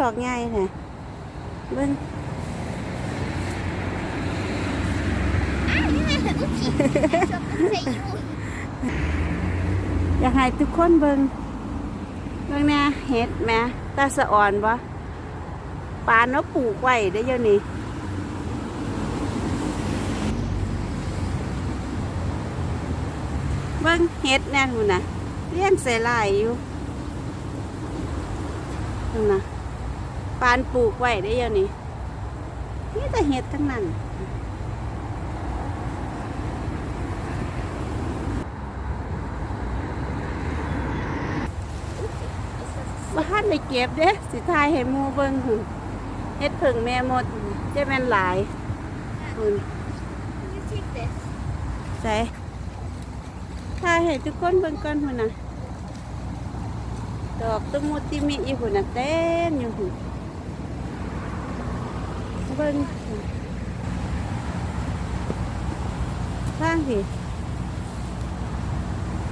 ดอกใหญ่แท้เบิ่งอยากให้ทุกคนเบิ่งเบิ่งแน่เห็ดแหม่ตาสะอ่อนบ่ปานเนาะปลูกไว้ได้เดี๋ยวนี้เบิ่งเห็ดแน่นู่นนะเลี้ยงใส่ลายอยู่ นู่นน่ะปานปลูกไว้ได้อเดี๋ยวนี้นี่แต่เห็ดทั้งนั้นบ้านได้เก็บเด้สิทายให้หมูเบิ่งหึเฮ็ดผึ่งแม่หมดจะแม่นหลายหุ่น You take this. ใส่ทายให้ทุกคนเบิ่งก่อนหุ่นน่ะ ดอกตุ้มุติมีอีหุ่นเต้นอยู่หุ่นเบิ่งหุ่นข้างสิ